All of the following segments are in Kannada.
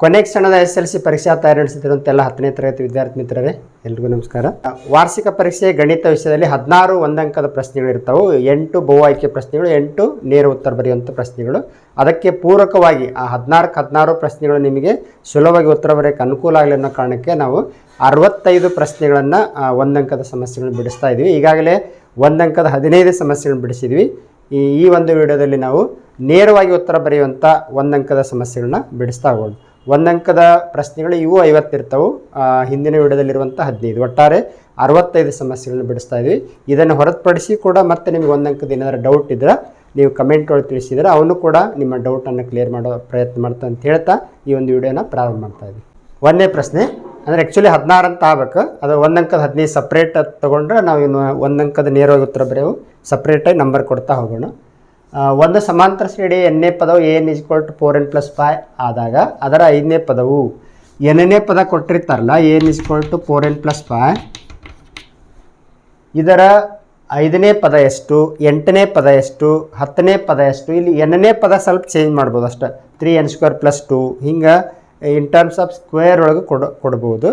ಕೊನೆ ಕ್ಷಣದ ಎಸ್ ಎಲ್ ಸಿ ಪರೀಕ್ಷಾ ತಯಾರಿ ನಡೆಸುತ್ತಿರುವಂತೆಲ್ಲ ಹತ್ತನೇ ತರಗತಿ ವಿದ್ಯಾರ್ಥಿ ಮಿತ್ರರೇ, ಎಲ್ರಿಗೂ ನಮಸ್ಕಾರ. ವಾರ್ಷಿಕ ಪರೀಕ್ಷೆ ಗಣಿತ ವಿಷಯದಲ್ಲಿ ಹದಿನಾರು ಒಂದಂಕದ ಪ್ರಶ್ನೆಗಳು ಇರ್ತಾವೆ. ಎಂಟು ಬಹು ಆಯ್ಕೆ ಪ್ರಶ್ನೆಗಳು, ಎಂಟು ನೇರ ಉತ್ತರ ಬರೆಯುವಂಥ ಪ್ರಶ್ನೆಗಳು. ಅದಕ್ಕೆ ಪೂರಕವಾಗಿ ಆ ಹದಿನಾರಕ್ಕೆ ಹದಿನಾರು ಪ್ರಶ್ನೆಗಳು ನಿಮಗೆ ಸುಲಭವಾಗಿ ಉತ್ತರ ಬರೆಯೋಕ್ಕೆ ಅನುಕೂಲ ಆಗಲಿ ಅನ್ನೋ ಕಾರಣಕ್ಕೆ ನಾವು ಅರವತ್ತೈದು ಪ್ರಶ್ನೆಗಳನ್ನು ಒಂದಂಕದ ಸಮಸ್ಯೆಗಳನ್ನು ಬಿಡಿಸ್ತಾ ಇದ್ವಿ. ಈಗಾಗಲೇ ಒಂದಂಕದ ಹದಿನೈದು ಸಮಸ್ಯೆಗಳನ್ನು ಬಿಡಿಸಿದ್ವಿ. ಈ ಈ ಒಂದು ವಿಡಿಯೋದಲ್ಲಿ ನಾವು ನೇರವಾಗಿ ಉತ್ತರ ಬರೆಯುವಂಥ ಒಂದಂಕದ ಸಮಸ್ಯೆಗಳನ್ನ ಬಿಡಿಸ್ತಾ ಹೋಗೋಣ. ಒಂದಂಕದ ಪ್ರಶ್ನೆಗಳು ಇವು, ಐವತ್ತಿರ್ತವೆ. ಹಿಂದಿನ ವಿಡಿಯೋದಲ್ಲಿರುವಂಥ ಹದಿನೈದು. ಒಟ್ಟಾರೆ ಅರವತ್ತೈದು ಸಮಸ್ಯೆಗಳನ್ನು ಬಿಡಿಸ್ತಾ ಇದ್ವಿ. ಇದನ್ನು ಹೊರತುಪಡಿಸಿ ಕೂಡ ಮತ್ತೆ ನಿಮಗೆ ಒಂದಂಕದ ಏನಾದರೂ ಡೌಟ್ ಇದ್ದರೆ ನೀವು ಕಮೆಂಟ್ ಒಳಗೆ ತಿಳಿಸಿದರೆ ಅವನು ಕೂಡ ನಿಮ್ಮ ಡೌಟನ್ನು ಕ್ಲಿಯರ್ ಮಾಡೋ ಪ್ರಯತ್ನ ಮಾಡ್ತಾ ಅಂತ ಹೇಳ್ತಾ ಈ ಒಂದು ವಿಡಿಯೋನ ಪ್ರಾರಂಭ ಮಾಡ್ತಾ ಇದ್ವಿ. ಒಂದನೇ ಪ್ರಶ್ನೆ, ಅಂದರೆ ಆ್ಯಕ್ಚುಲಿ ಹದಿನಾರು ಅಂತ ಆಗ್ಬೇಕು. ಅದು ಒಂದಂಕದ ಹದಿನೈದು ಸಪ್ರೇಟ್ ತೊಗೊಂಡ್ರೆ ನಾವು ಇನ್ನು ಒಂದಂಕದ ನೇರವಾಗಿ ಉತ್ತರ ಬರೆಯವು. ಸಪ್ರೇಟಾಗಿ ನಂಬರ್ ಕೊಡ್ತಾ ಹೋಗೋಣ. ಒಂದು ಸಮಾಂತರ ಶ್ರೇಣಿ ಎನ್ನೇ ಪದವು n is equal to four n plus five ಆದಾಗ ಅದರ ಐದನೇ ಪದವು ಎನ್ನೇ ಪದ ಕೊಟ್ಟಿರ್ತಾರಲ್ಲ n is equal to four n plus five. ಇದರ ಐದನೇ ಪದ ಎಷ್ಟು, ಎಂಟನೇ ಪದ ಎಷ್ಟು, ಹತ್ತನೇ ಪದ ಎಷ್ಟು, ಇಲ್ಲಿ ಎನ್ನೇ ಪದ ಸ್ವಲ್ಪ ಚೇಂಜ್ ಮಾಡ್ಬೋದು ಅಷ್ಟೆ. Three n square plus two ಹಿಂಗೆ ಇನ್ ಟರ್ಮ್ಸ್ ಆಫ್ ಸ್ಕ್ವೇರ್ ಒಳಗೆ ಕೊಡೋ, ಕೊಡ್ಬೋದು.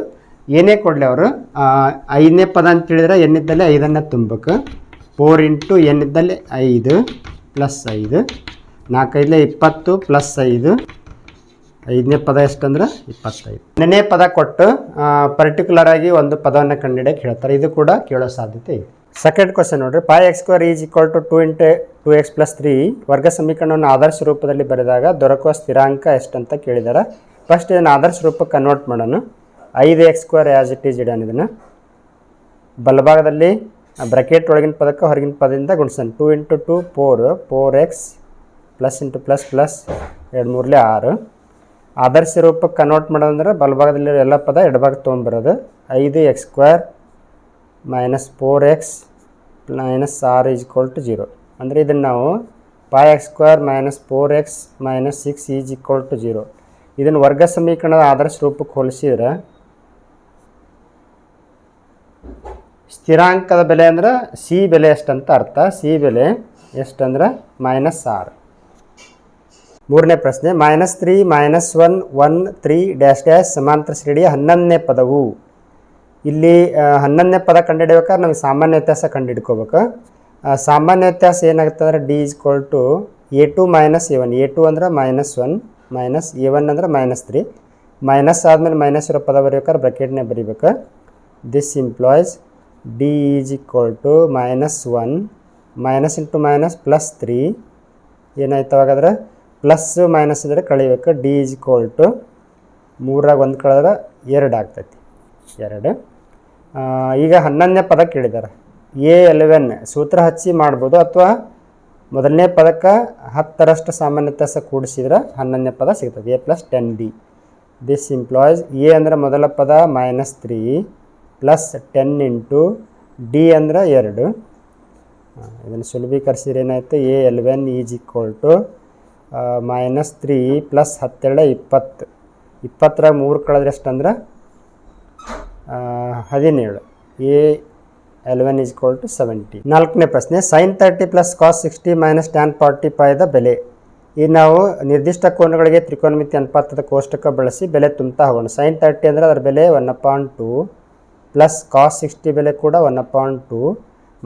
ಏನೇ ಕೊಡಲಿ ಅವರು ಐದನೇ ಪದ ಅಂತ ಹೇಳಿದ್ರೆ ಎನ್ನಿದ್ದಲ್ಲಿ ಐದನ್ನು ತುಂಬಬೇಕು. ಫೋರ್ ಇಂಟು ಎನ್ನಿದ್ದಲ್ಲಿ ಐದು. ಪ್ಲಸ್ ಐದು. ನಾಲ್ಕೈದಲೇ ಇಪ್ಪತ್ತು ಪ್ಲಸ್ ಐದು. ಐದನೇ ಪದ ಎಷ್ಟಂದ್ರೆ ಇಪ್ಪತ್ತೈದು. ಎರಡನೇ ಪದ ಕೊಟ್ಟು ಪರ್ಟಿಕ್ಯುಲರ್ ಆಗಿ ಒಂದು ಪದವನ್ನು ಕಂಡುಹಿಡಿಯಕ್ಕೆ ಹೇಳ್ತಾರೆ. ಇದು ಕೂಡ ಕೇಳೋ ಸಾಧ್ಯತೆ ಇದೆ. ಸೆಕೆಂಡ್ ಕ್ವಶನ್ ನೋಡ್ರಿ. Five x square is equal to two into two x plus three ವರ್ಗ ಸಮೀಕರಣವನ್ನು ಆದರ್ಶ ರೂಪದಲ್ಲಿ ಬರೆದಾಗ ದೊರಕುವ ಸ್ಥಿರಾಂಕ ಎಷ್ಟಂತ ಕೇಳಿದ್ದಾರೆ ಫಸ್ಟ್ ಇದನ್ನು ಆದರ್ಶ ರೂಪಕ್ಕೆ ಕನ್ವರ್ಟ್ ಮಾಡೋಣ. ಐದು x square as it is ಇಡೋಣ ಇದನ್ನು. ಬಲಭಾಗದಲ್ಲಿ ಬ್ರಕೆಟ್ ಒಳಗಿನ ಪದಕ್ಕೆ ಹೊರಗಿನ ಪದದಿಂದ ಗುಣಿಸೋಣ. Two into two four four x plus into plus plus ಎರಡು ಮೂರಲೇ ಆರು. ಆದರ್ಶ ರೂಪಕ್ಕೆ ಕನ್ವರ್ಟ್ ಮಾಡೋದಂದ್ರೆ ಬಲಭಾಗದಲ್ಲಿರೋ ಎಲ್ಲ ಪದ ಎಡಭಾಗ ತೊಗೊಂಬರೋದು ಐದು x square minus four x minus R is equal to zero ಅಂದರೆ ಇದನ್ನು ನಾವು five x square minus four x minus six is equal to zero ಇದನ್ನು ವರ್ಗ ಸಮೀಕರಣದ ಆದರ್ಶ ರೂಪಕ್ಕೆ ಹೋಲಿಸಿದ್ರೆ ಸ್ಥಿರಾಂಕದ ಬೆಲೆ ಅಂದ್ರೆ ಸಿ ಬೆಲೆ ಎಷ್ಟಂತ ಅರ್ಥ. ಸಿ ಬೆಲೆ ಎಷ್ಟಂದ್ರೆ ಮೈನಸ್ ಆರ್. ಮೂರನೇ ಪ್ರಶ್ನೆ, minus three, minus one one, three, dash dash ಸಮಾಂತರ ಶ್ರೇಣಿಯ ಹನ್ನೊಂದನೇ ಪದವು. ಇಲ್ಲಿ ಹನ್ನೊಂದನೇ ಪದ ಕಂಡುಹಿಡಿಬೇಕಾದ್ರೆ ನಮಗೆ ಸಾಮಾನ್ಯ ವ್ಯತ್ಯಾಸ ಕಂಡುಹಿಡ್ಕೋಬೇಕು. ಸಾಮಾನ್ಯ ವ್ಯತ್ಯಾಸ ಏನಾಗುತ್ತೆ ಅಂದರೆ ಡಿ ಕೋಲ್ to A two minus A one. A two ಅಂದ್ರೆ minus one, minus A one ಅಂದರೆ ಮೈನಸ್ ತ್ರೀ. ಮೈನಸ್ ಆದಮೇಲೆ ಮೈನಸ್ ಇರೋ ಪದ ಬರೀಬೇಕಾದ್ರೆ ಬ್ರಕೆಟ್ನೇ ಬರೀಬೇಕು. This implies D is equal to minus one minus into minus plus three ಏನಾಯ್ತು ಅವಾಗಾದ್ರೆ ಪ್ಲಸ್ ಮೈನಸ್ ಇದ್ರೆ ಕಳಿಬೇಕು. ಡಿ ಈಸ್ ಈಕ್ವಲ್ ಟು ಮೂರಾಗ ಒಂದು ಕಳೆದ್ರೆ ಎರಡು ಆಗ್ತೈತಿ. ಎರಡು. ಈಗ ಹನ್ನೊಂದನೇ ಪದ ಕೇಳಿದ್ದಾರೆ ಎ ಎಲೆವೆನ್ ಸೂತ್ರ ಹಚ್ಚಿ ಮಾಡ್ಬೋದು ಅಥವಾ ಮೊದಲನೇ ಪದಕ್ಕೆ ಹತ್ತರಷ್ಟು ಸಾಮಾನ್ಯ ವ್ಯತ್ಯಾಸ ಕೂಡಿಸಿದ್ರೆ ಹನ್ನೊಂದನೇ ಪದ ಸಿಗ್ತದೆ. A plus ten d this implies a ಅಂದರೆ ಮೊದಲ ಪದ minus three plus ten into d ಅಂದ್ರೆ ಎರಡು. ಇದನ್ನು ಸುಲಭೀಕರಿಸಿದ್ರೆ ಏನಾಯಿತು? A eleven is equal to minus three plus ಹತ್ತೆರಡು ಇಪ್ಪತ್ತು. ಇಪ್ಪತ್ತರಾಗ ಮೂರು ಕಳೆದ್ರೆ ಎಷ್ಟಂದ್ರೆ? ಹದಿನೇಳು. A eleven is equal to seventy. ನಾಲ್ಕನೇ ಪ್ರಶ್ನೆ sin thirty plus cos sixty minus tan forty ಫೈದ ಬೆಲೆ. ಈಗ ನಾವು ನಿರ್ದಿಷ್ಟ ಕೋನಗಳಿಗೆ ತ್ರಿಕೋನಮಿತಿ ಅನುಪಾತದ ಕೋಷ್ಟಕ ಬಳಸಿ ಬೆಲೆ ತುಂಬ್ತಾ ಹೋಗೋಣ. ಸೈನ್ ತರ್ಟಿ ಅಂದರೆ ಅದರ ಬೆಲೆ one upon two plus cos sixty ಬೆಲೆ ಕೂಡ one upon two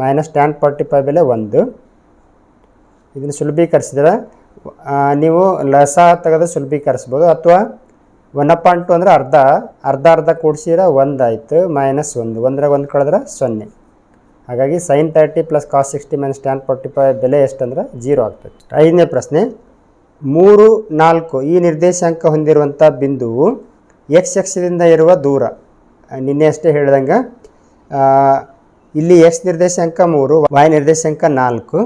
minus tan forty five ಬೆಲೆ ಒಂದು. ಇದನ್ನು ಸುಲಭೀಕರಿಸಿದ್ರೆ ನೀವು ಲಸ ತೆಗೆದು ಸುಲಭೀಕರಿಸ್ಬೋದು. ಅಥವಾ ಒನ್ ಪಾಯಿಂಟ್ ಟು ಅಂದರೆ ಅರ್ಧ ಅರ್ಧ ಅರ್ಧ ಕೂಡಿಸಿದ್ರೆ ಒಂದು ಆಯಿತು ಮೈನಸ್ ಒಂದು. ಒಂದರಾಗ ಒಂದು ಕಳೆದ್ರೆ ಸೊನ್ನೆ. ಹಾಗಾಗಿ sin thirty plus cos sixty minus tan forty five ಬೆಲೆ ಎಷ್ಟಂದ್ರೆ ಜೀರೋ ಆಗ್ತದೆ. ಐದನೇ ಪ್ರಶ್ನೆ, ಮೂರು, ನಾಲ್ಕು ಈ ನಿರ್ದೇಶಾಂಕ ಹೊಂದಿರುವಂಥ ಬಿಂದುವು ಎಕ್ಸ್ ಎಕ್ಸದಿಂದ ಇರುವ ದೂರ. ನಿನ್ನೆ ಅಷ್ಟೇ ಹೇಳ್ದಂಗೆ. ಇಲ್ಲಿ ಎಕ್ಸ್ ನಿರ್ದೇಶಾಂಕ ಮೂರು ವಾಯ್ ನಿರ್ದೇಶಾಂಕ ನಾಲ್ಕು.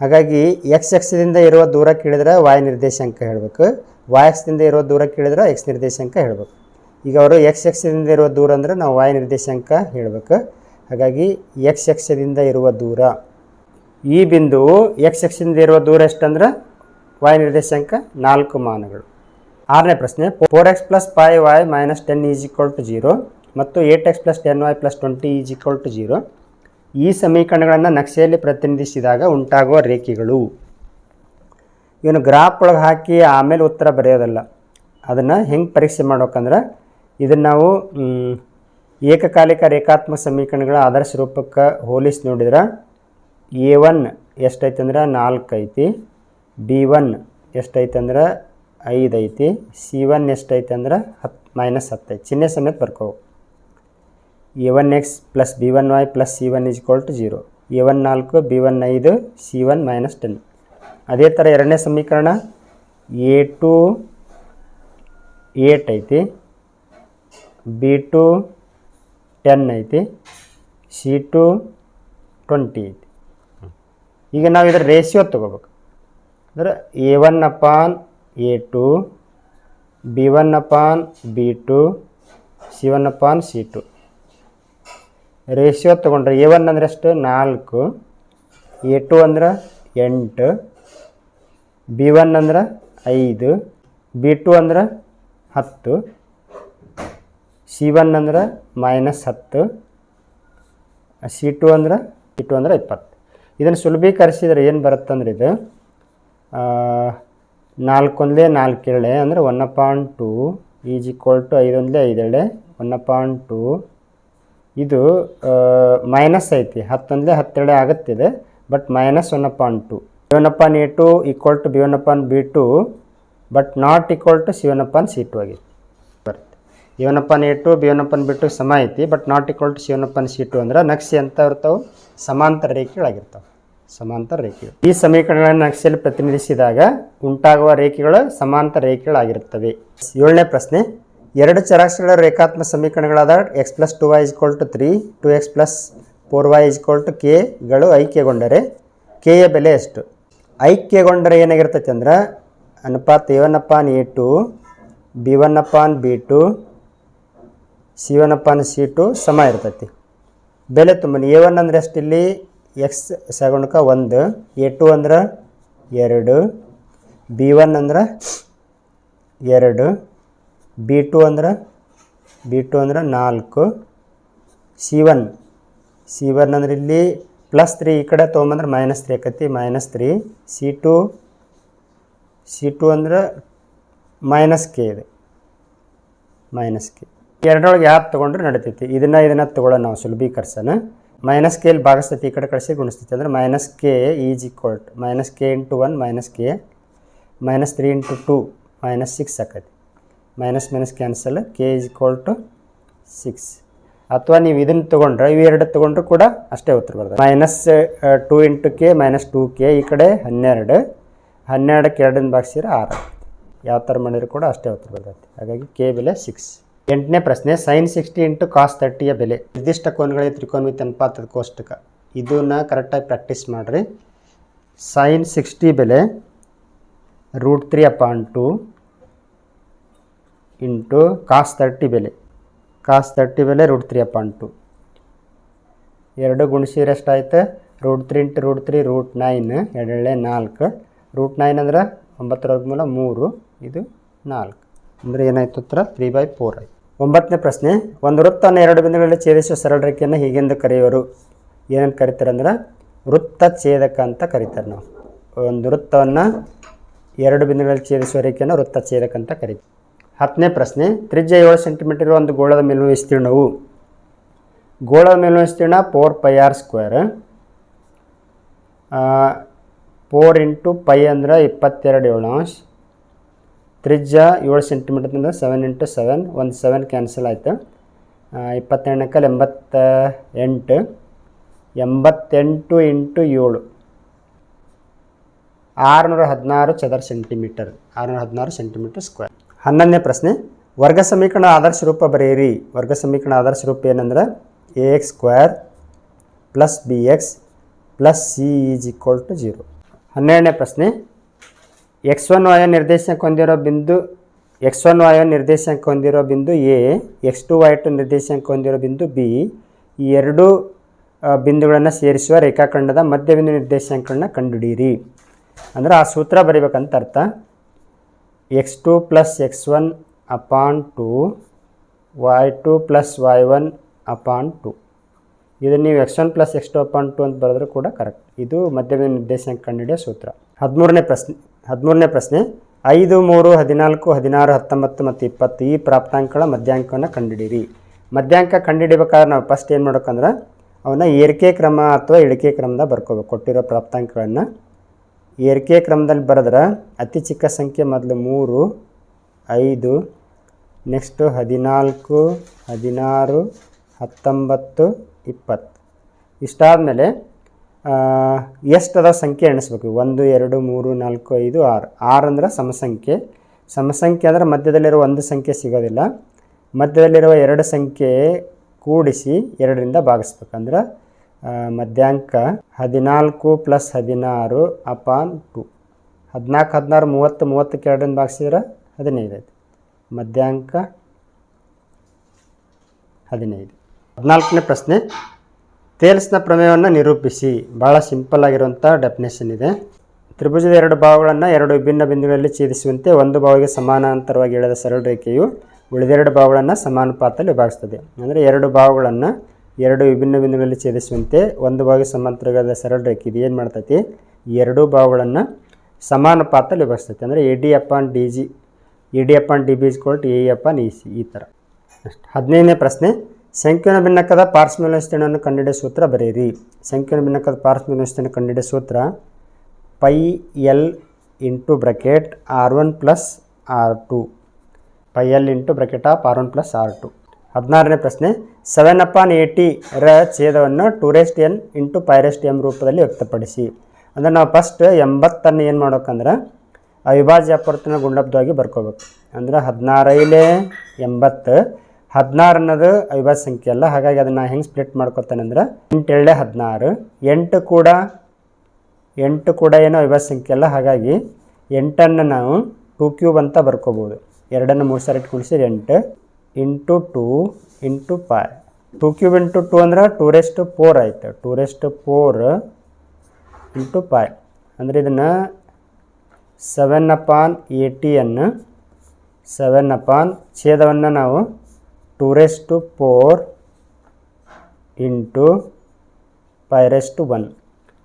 ಹಾಗಾಗಿ ಎಕ್ಸ್ ಎಕ್ಸ್ದಿಂದ ಇರುವ ದೂರ ಕೇಳಿದ್ರೆ ವಾಯ್ ನಿರ್ದೇಶಾಂಕ ಹೇಳಬೇಕು. ವಾಯ್ ಎಕ್ಸ್ದಿಂದ ಇರೋ ದೂರ ಕೇಳಿದ್ರೆ ಎಕ್ಸ್ ನಿರ್ದೇಶಾಂಕ ಹೇಳಬೇಕು. ಈಗ ಅವರು ಎಕ್ಸ್ ಎಕ್ಸ್ದಿಂದ ಇರುವ ದೂರ ಅಂದರೆ ನಾವು ವಾಯ್ ನಿರ್ದೇಶಾಂಕ ಹೇಳಬೇಕು. ಹಾಗಾಗಿ ಎಕ್ಸ್ ಎಕ್ಸ್ದಿಂದ ಇರುವ ದೂರ. ಈ ಬಿಂದುವು ಎಕ್ಸ್ ಎಕ್ಸಿಂದ ಇರುವ ದೂರ ಎಷ್ಟಂದ್ರೆ? ವಾಯ್ ನಿರ್ದೇಶಾಂಕ ನಾಲ್ಕು ಮಾನಗಳು. ಆರನೇ ಪ್ರಶ್ನೆ four x plus five y minus ten is equal to zero ಮತ್ತು eight x plus ten y plus twenty is equal to zero ಈ ಸಮೀಕರಣಗಳನ್ನು ನಕ್ಷೆಯಲ್ಲಿ ಪ್ರತಿನಿಧಿಸಿದಾಗ ಉಂಟಾಗುವ ರೇಖೆಗಳು. ಇವನು ಗ್ರಾಫ್ ಒಳಗೆ ಹಾಕಿ ಆಮೇಲೆ ಉತ್ತರ ಬರೆಯೋದಲ್ಲ. ಅದನ್ನು ಹೆಂಗೆ ಪರೀಕ್ಷೆ ಮಾಡ್ಬೇಕಂದ್ರೆ ಇದನ್ನು ನಾವು ಏಕಕಾಲಿಕ ರೇಖಾತ್ಮಕ ಸಮೀಕರಣಗಳ ಆದರ್ಶ ರೂಪಕ್ಕೆ ಹೋಲಿಸಿ ನೋಡಿದ್ರೆ. ಎ ಒನ್ ಎಷ್ಟೈತೆ ಅಂದ್ರೆ ನಾಲ್ಕು ಐತಿ. ಬಿ ಒನ್ ಎಷ್ಟೈತೆ ಅಂದ್ರೆ ಐದು ಐತಿ. ಸಿ ಒನ್ ಎಷ್ಟೈತೆ ಅಂದ್ರೆ ಹತ್ತು ಮೈನಸ್ ಹತ್ತೈತಿ ಚಿಹ್ನೆ ಸಮೇತ ಬರ್ಕೋ a one x plus b one y plus c one is to zero a one ನಾಲ್ಕು ಬಿ ಒನ್ ಐದು ಸಿ ಒನ್ ಮೈನಸ್ ಟೆನ್ ಅದೇ ಥರ ಎರಡನೇ ಸಮೀಕರಣ ಎ ಟು ಏಟ್ ಐತಿ. ಬಿ ಟು ಟೆನ್ ಐತಿ. ಸಿ ಟು ಟ್ವೆಂಟಿ ಐತಿ. ಈಗ ನಾವು ಇದರ ರೇಷಿಯೋ ತೊಗೋಬೇಕು. ಅಂದ್ರೆ a one upon a two b one upon b two c one upon c two ratio ತೊಗೊಂಡ್ರೆ ಎ ಒನ್ ಅಂದ್ರೆ ಎಷ್ಟು? ನಾಲ್ಕು. ಎ ಟು ಅಂದ್ರೆ ಎಂಟು. ಬಿ ಒನ್ ಅಂದ್ರೆ ಐದು. ಬಿ ಟು ಅಂದ್ರೆ ಹತ್ತು. ಸಿ ಒನ್ ಅಂದ್ರೆ ಮೈನಸ್ ಹತ್ತು. ಸಿ ಟು ಅಂದ್ರೆ ಸಿ ಟು ಅಂದ್ರೆ ಇಪ್ಪತ್ತು. ಇದನ್ನು ಸುಲಭೀಕರಿಸಿದ್ರೆ ಏನು ಬರುತ್ತಂದ್ರೆ ಇದು? ನಾಲ್ಕೊಂದಲೇ ನಾಲ್ಕು ಎಳೆ ಅಂದರೆ one point two is equal to ಐದೊಂದಲೇ ಐದೆಳೆ ಒನ್ ಪಾಯಿಂಟ್ ಟು ಇದು ಮೈನಸ್ ಐತಿ. ಹತ್ತೊಂದಲೇ ಹತ್ತೆಳೆ ಆಗುತ್ತಿದೆ but minus one upon two b one upon a two equal to b one upon b two but not equal to c one upon c two ಆಗೈತಿ ಬರುತ್ತೆ. B one upon a two b one upon b two ಸಮ ಐತಿ but not equal to c one upon c two ಅಂದ್ರೆ ನಕ್ಷೆ ಅಂತ ಇರ್ತಾವೆ? ಸಮಾಂತರ ರೇಖೆಗಳಾಗಿರ್ತಾವೆ. ಸಮಾಂತರ ರೇಖೆಗಳು. ಈ ಸಮೀಕರಣಗಳನ್ನು ನಕ್ಷೆಯಲ್ಲಿ ಪ್ರತಿನಿಧಿಸಿದಾಗ ಉಂಟಾಗುವ ರೇಖೆಗಳು ಸಮಾಂತರ ರೇಖೆಗಳಾಗಿರುತ್ತವೆ ಏಳನೇ ಪ್ರಶ್ನೆ. ಎರಡು ಚರಾಕ್ಷರಗಳ ರೇಖಾತ್ಮಕ ಸಮೀಕರಣಗಳಾದ x plus two y is equal to three two x plus four y is equal to ಕೆಗಳು ಐಕ್ಯಗೊಂಡರೆ ಕೆಯ ಬೆಲೆ ಎಷ್ಟು? ಐಕ್ಯಗೊಂಡರೆ ಏನಾಗಿರ್ತೈತೆ ಅಂದ್ರೆ ಅನುಪಾತ a one upon a two b one upon b two c one upon c two ಸಮ ಇರ್ತೈತಿ. ಬೆಲೆ ತುಂಬ ಎ ಒನ್ ಅಂದ್ರೆ ಎಷ್ಟು ಇಲ್ಲಿ? ಎಕ್ಸ್ ಸಗುಣಕ ಒಂದು ಎ ಟು ಅಂದ್ರೆ ಎರಡು ಬಿ ಒನ್ ಅಂದ್ರೆ ಎರಡು ಬಿ ಟು ಅಂದ್ರೆ ಬಿ ಟು ಅಂದ್ರೆ ನಾಲ್ಕು. C one. ಸಿ ಒನ್ ಅಂದ್ರೆ ಇಲ್ಲಿ ಪ್ಲಸ್ ತ್ರೀ ಈ ಕಡೆ ತೊಗೊಂಬಂದ್ರೆ ಮೈನಸ್ ತ್ರೀ ಆಕತಿ, minus three. C two c two ಅಂದ್ರೆ ಮೈನಸ್ ಕೆ ಇದೆ. Minus k. ಎರಡರೊಳಗೆ ಯಾವ್ದು ತೊಗೊಂಡ್ರೆ ನಡಿತೈತಿ. ಇದನ್ನು ಇದನ್ನು ತೊಗೊಳ್ಳೋಣ ನಾವು ಸುಲಭೀಕರಿಸೋಣ. ಮೈನಸ್ ಕೆಯಲ್ಲಿ ಭಾಗಿಸ್ತೈತಿ ಈ ಕಡೆ ಕಳಿಸಿ ಗುಣಿಸ್ತೈತಿ ಅಂದ್ರೆ minus k is equal minus k into one minus k. Minus three into two minus six ಆಕೈತಿ. Minus minus cancel k is equal to six ಅಥವಾ ನೀವು ಇದನ್ನು ತೊಗೊಂಡ್ರೆ ಇವೆರಡು ತೊಗೊಂಡ್ರು ಕೂಡ ಅಷ್ಟೇ ಉತ್ತರ ಬರ್ತದೆ. Minus two into k minus two k ಈ ಕಡೆ ಹನ್ನೆರಡು, ಹನ್ನೆರಡಕ್ಕೆ ಎರಡನ್ನು ಭಾಗಿಸಿದ್ರೆ ಆರು ಯಾವ ಥರ ಮಾಡಿದ್ರು ಕೂಡ ಅಷ್ಟೇ ಉತ್ತರ ಬರ್ತೈತಿ ಹಾಗಾಗಿ ಕೆ ಬೆಲೆ ಸಿಕ್ಸ್ ಎಂಟನೇ ಪ್ರಶ್ನೆ ಸೈನ್ ಸಿಕ್ಸ್ಟಿ ಇಂಟು ಕಾಸ್ ತರ್ಟಿಯ ಬೆಲೆ. ನಿರ್ದಿಷ್ಟ ಕೋನ್ಗಳಿಗೆ ತ್ರಿಕೋನಮಿತಿ ಅನುಪಾತದ ಕೋಷ್ಟಕ. ಇದನ್ನ ಕರೆಕ್ಟಾಗಿ ಪ್ರಾಕ್ಟೀಸ್ ಮಾಡಿರಿ. ಸೈನ್ ಸಿಕ್ಸ್ಟಿ ಬೆಲೆ root three upon two into cos thirty ಬೆಲೆ. ಕಾಸ್ ತರ್ಟಿ ಬೆಲೆ ರೂಟ್ ತ್ರೀ ಅಪಾನ್ ಟು ಎರಡು ಗುಣಿಸಿದ್ರೆ ಆಯಿತು root three into root three, root nine, ಎರಡೆರಡೆ ನಾಲ್ಕು. ರೂಟ್ ನೈನ್ ಅಂದ್ರೆ ಒಂಬತ್ತರ ಮೂಲ ಮೂರು, ಇದು ನಾಲ್ಕು. ಅಂದರೆ ಏನಾಯ್ತು ಉತ್ತರ? ತ್ರೀ ಬೈ ಫೋರ್ ಆಯ್ತು. ಒಂಬತ್ತನೇ ಪ್ರಶ್ನೆ, ಒಂದು ವೃತ್ತವನ್ನು ಎರಡು ಬಿಂದುಗಳಲ್ಲಿ ಛೇದಿಸುವ ಸರಳ ರೇಖೆಯನ್ನು ಹೀಗೆಂದು ಕರೆಯುವರು. ಏನಂತ ಕರೀತಾರೆ ಅಂದ್ರೆ, ವೃತ್ತ ಛೇದಕ ಅಂತ ಕರೀತಾರೆ ನಾವು. ಒಂದು ವೃತ್ತವನ್ನು ಎರಡು ಬಿಂದುಗಳಲ್ಲಿ ಛೇದಿಸುವ ರೇಖೆಯನ್ನು ವೃತ್ತ ಛೇದಕ ಅಂತ ಕರೀತೀವಿ ಹತ್ತನೇ ಪ್ರಶ್ನೆ, ತ್ರಿಜ್ಯ ಏಳು ಸೆಂಟಿಮೀಟರ್ ಇರುವ ಒಂದು ಗೋಳದ ಮೇಲಿನ ವಿಸ್ತೀರ್ಣವು ಗೋಳದ ಮೇಲಿನ ವಿಸ್ತೀರ್ಣ four pi r square four into pi ಅಂದ್ರೆ ಇಪ್ಪತ್ತೆರಡು ಏಳು ಅಂಶ ತ್ರಿಜ್ಯ ಏಳು ಸೆಂಟಿಮೀಟರ್ ಅಂದ್ರೆ ಸೆವೆನ್ ಇಂಟು ಸೆವೆನ್ ಒಂದು ಸೆವೆನ್ ಕ್ಯಾನ್ಸಲ್ ಆಯಿತು. ಇಪ್ಪತ್ತೆರಡಕ್ಕಲ್ಲಿ ಎಂಬತ್ತ ಎಂಟು ಎಂಬತ್ತೆಂಟು. ಇಂಟು ಏಳು. ಆರುನೂರ ಹದಿನಾರು ಚದರ ಸೆಂಟಿಮೀಟರ್ ಆರುನೂರ ಹದಿನಾರು ಸೆಂಟಿಮೀಟರ್ ಸ್ಕ್ವೇರ್ ಹನ್ನೊಂದನೇ ಪ್ರಶ್ನೆ, ವರ್ಗ ಸಮೀಕರಣ ಆದರ್ಶ ರೂಪ ಬರೆಯಿರಿ. ವರ್ಗ ಸಮೀಕರಣ ಆದರ್ಶ ರೂಪ ಏನಂದ್ರೆ a x square plus b x plus c is equal to zero ಹನ್ನೆರಡನೇ ಪ್ರಶ್ನೆ ಎಕ್ಸ್ ಒನ್ ವಾಯ ನಿರ್ದೇಶಾಂಕ ಹೊಂದಿರೋ ಬಿಂದು ಎಕ್ಸ್ ಒನ್ ವಾಯ ನಿರ್ದೇಶಾಂಕ ಹೊಂದಿರೋ ಬಿಂದು a x two y two ನಿರ್ದೇಶಾಂಕ ಹೊಂದಿರೋ ಬಿಂದು ಬಿ ಈ ಎರಡು ಬಿಂದುಗಳನ್ನು ಸೇರಿಸುವ ರೇಖಾಖಂಡದ ಮಧ್ಯಬಿಂದು ನಿರ್ದೇಶಾಂಕಗಳನ್ನ ಕಂಡುಹಿಡಿಯಿರಿ. ಅಂದ್ರೆ ಆ ಸೂತ್ರ ಬರಿಬೇಕಂತ ಅರ್ಥ. X two plus x one upon two, y two plus y one upon two. ಇದು ನೀವು x one plus x two upon two ಅಂತ ಬರೆದ್ರೂ ಕೂಡ ಕರೆಕ್ಟ್. ಇದು ಮಧ್ಯಮ ನಿರ್ದೇಶಾಂಕ ಕಂಡುಹಿಡಿಯೋ ಸೂತ್ರ. ಹದಿಮೂರನೇ ಪ್ರಶ್ನೆ ಹದಿಮೂರನೇ ಪ್ರಶ್ನೆ. ಐದು, ಮೂರು, ಹದಿನಾಲ್ಕು, ಹದಿನಾರು, ಹತ್ತೊಂಬತ್ತು ಮತ್ತು ಇಪ್ಪತ್ತು ಈ ಪ್ರಾಪ್ತಾಂಕಗಳ ಮಧ್ಯಾಂಕವನ್ನು ಕಂಡುಹಿಡೀರಿ ಮಧ್ಯಾಂಕ ಕಂಡುಹಿಡಿಬೇಕಾದ್ರೆ ನಾವು ಫಸ್ಟ್ ಏನು ಮಾಡ್ಬೇಕಂದ್ರೆ, ಅವನ್ನ ಏರಿಕೆ ಕ್ರಮ ಅಥವಾ ಇಳಿಕೆ ಕ್ರಮದ ಬರ್ಕೋಬೇಕು ಕೊಟ್ಟಿರೋ ಪ್ರಾಪ್ತಾಂಕಗಳನ್ನು ಏರಿಕೆ ಕ್ರಮದಲ್ಲಿ ಬರೆದ್ರೆ ಅತಿ ಚಿಕ್ಕ ಸಂಖ್ಯೆ ಮೊದಲು ಮೂರು ಐದು ನೆಕ್ಸ್ಟು ಹದಿನಾಲ್ಕು ಹದಿನಾರು ಹತ್ತೊಂಬತ್ತು ಇಪ್ಪತ್ತು. ಇಷ್ಟಾದಮೇಲೆ ಎಷ್ಟದ ಸಂಖ್ಯೆ ಎಣಿಸ್ಬೇಕು? ಒಂದು ಎರಡು ಮೂರು ನಾಲ್ಕು ಐದು ಆರು. ಆರು ಅಂದರೆ ಸಮಸಂಖ್ಯೆ. ಸಮಸಂಖ್ಯೆ ಅಂದರೆ ಮಧ್ಯದಲ್ಲಿರುವ ಒಂದು ಸಂಖ್ಯೆ ಸಿಗೋದಿಲ್ಲ. ಮಧ್ಯದಲ್ಲಿರುವ ಎರಡು ಸಂಖ್ಯೆ ಕೂಡಿಸಿ ಎರಡರಿಂದ ಭಾಗಿಸ್ಬೇಕು. ಅಂದ್ರೆ ಆ, ಮಧ್ಯಾಂಕ ಹದಿನಾಲ್ಕು ಪ್ಲಸ್ ಹದಿನಾರು ಅಪಾನ್ ಟು. ಹದಿನಾಲ್ಕು, ಹದಿನಾರು, ಮೂವತ್ತು, ಮೂವತ್ತಕ್ಕೆ ಎರಡರಿಂದ ಭಾಗಿಸಿದ್ರೆ ಹದಿನೈದು ಐತಿ ಮಧ್ಯಾಂಕ ಹದಿನೈದು. ಹದಿನಾಲ್ಕನೇ ಪ್ರಶ್ನೆ. ತೇಲ್ಸ್ನ ಪ್ರಮೇಯವನ್ನು ನಿರೂಪಿಸಿ. ಭಾಳ ಸಿಂಪಲ್ ಆಗಿರುವಂಥ ಡೆಫಿನೇಷನ್ ಇದೆ. ತ್ರಿಭುಜದ ಎರಡು ಭಾವಗಳನ್ನು ಎರಡು ವಿಭಿನ್ನ ಬಿಂದುಗಳಲ್ಲಿ ಛೇದಿಸುವಂತೆ ಒಂದು ಭಾವಿಗೆ ಸಮಾನಾಂತರವಾಗಿ ಎಳೆದ ಸರಳ ರೇಖೆಯು ಉಳಿದೆರಡು ಭಾವಗಳನ್ನು ಸಮಾನುಪಾತದಲ್ಲಿ ವಿಭಾಗಿಸ್ತದೆ. ಅಂದರೆ ಎರಡು ಭಾವಗಳನ್ನು ಎರಡು ವಿಭಿನ್ನ ಬಿಂದುಗಳಲ್ಲಿ ಛೇದಿಸುವಂತೆ ಒಂದು ಭಾಗ ಸಮಾಂತರಗಾದ ಸರಳ ರೇಖೆ ಇದು. ಏನು ಮಾಡ್ತೈತಿ? ಎರಡೂ ಭಾವಗಳನ್ನು ಪಾತ್ರದಲ್ಲಿ ವಿಭಾಗಿಸ್ತೈತಿ ಅಂದರೆ a d upon d g a d upon d b is equal to a upon e c ಈ ಥರ ಅಷ್ಟು. ಹದಿನೈದನೇ ಪ್ರಶ್ನೆ ಸಂಕೀರ್ಣ ಭಿನ್ನಕದ ಪಾರ್ಶ್ವಮೇಲ ವಿಸ್ತೀರ್ಣವನ್ನು ಕಂಡುಹಿಡಿಯ ಸೂತ್ರ ಬರೆಯಿರಿ. ಸಂಕೀರ್ಣ ಭಿನ್ನಕದ ಪಾರ್ಶ್ವಮೇಲ ವಿಸ್ತೀರ್ಣ ಕಂಡುಹಿಡಿಯ ಸೂತ್ರ pi l into bracket r one plus r two. Pi l into bracket of r one plus r two. ಹದಿನಾರನೇ ಪ್ರಶ್ನೆ ಸೆವೆನ್ ಅಪಾನ್ ಏಯ್ಟಿ ರ ಛೇದವನ್ನು two raised n into five raised m ರೂಪದಲ್ಲಿ ವ್ಯಕ್ತಪಡಿಸಿ. ಅಂದರೆ ನಾವು ಫಸ್ಟ್ ಎಂಬತ್ತನ್ನು ಏನು ಮಾಡ್ಬೇಕಂದ್ರೆ ಅವಿಭಾಜ್ಯ ಅಪವರ್ತನ ಗುಂಡಬ್ದವಾಗಿ ಬರ್ಕೋಬೇಕು. ಅಂದ್ರೆ ಹದಿನಾರೈಲೆ ಎಂಬತ್ತು ಹದಿನಾರು ಅನ್ನೋದು ಅವಿಭಾಜ್ಯ ಸಂಖ್ಯೆ ಅಲ್ಲ, ಹಾಗಾಗಿ ಅದನ್ನು ಹೆಂಗೆ ಸ್ಪ್ಲಿಟ್ ಮಾಡ್ಕೊತಾನೆ ಅಂದ್ರೆ ಎಂಟೇಳೆ ಹದಿನಾರು, ಎಂಟು ಕೂಡ ಎಂಟು ಕೂಡ ಏನೋ ಅವಿಭಾಜ್ಯ ಸಂಖ್ಯೆ ಅಲ್ಲ, ಹಾಗಾಗಿ ಎಂಟನ್ನು ನಾವು ಟೂ ಕ್ಯೂಬ್ ಅಂತ ಬರ್ಕೋಬೋದು. ಎರಡನ್ನು ಮೂರು ಸಾರಿ ಕುಣಿಸಿದ್ರೆ ಎಂಟು. Into two into five two cube into two ಅಂದ್ರೆ ಟೂರೆಸ್ಟ್ ಫೋರ್ ಆಯಿತು ಟೂರೆಸ್ಟ್ ಫೋರ್ ಇಂಟು ಪೈ ಅಂದರೆ ಇದನ್ನು ಸೆವೆನ್ ಅಪಾನ್ ಏಟಿಯನ್ನು ಸೆವೆನ್ ಅಪಾನ್ ಛೇದವನ್ನು ನಾವು two raised four into five raised one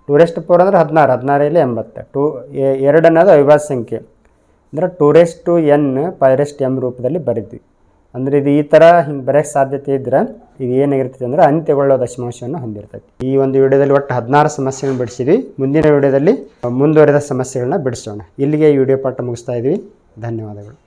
two raised four ಅಂದರೆ ಹದಿನಾರು ಹದಿನಾರಲ್ಲಿ ಎಂಬತ್ತು. ಟೂ ಎ- ಎರಡು ಅನ್ನೋದು ಅವಿಭಾಜ್ಯ ಸಂಖ್ಯೆ. ಅಂದರೆ ಟೂರೆಸ್ಟ್ ಎನ್ ಪೈರೆಸ್ಟ್ ಎಂ ರೂಪದಲ್ಲಿ ಬರಿದ್ವಿ. ಅಂದರೆ ಇದು ಈ ಥರ ಹಿಂಗೆ ಬರೆಯೋಕ್ಕೆ ಸಾಧ್ಯತೆ ಇದ್ದರೆ ಇದು ಏನಾಗಿರ್ತೈತೆ ಅಂದರೆ ಅಂತ್ಯಗೊಳ್ಳೋ ದಶಮಾಂಶವನ್ನು ಹೊಂದಿರ್ತೈತಿ. ಈ ಒಂದು ವಿಡಿಯೋದಲ್ಲಿ ಒಟ್ಟು ಹದಿನಾರು ಸಮಸ್ಯೆಗಳನ್ನ ಬಿಡಿಸಿದ್ವಿ. ಮುಂದಿನ ವಿಡಿಯೋದಲ್ಲಿ ಮುಂದುವರೆದ ಸಮಸ್ಯೆಗಳನ್ನ ಬಿಡಿಸೋಣ. ಇಲ್ಲಿಗೆ ಈ ವಿಡಿಯೋ ಪಾಠ ಮುಗಿಸ್ತಾ ಇದ್ವಿ. ಧನ್ಯವಾದಗಳು.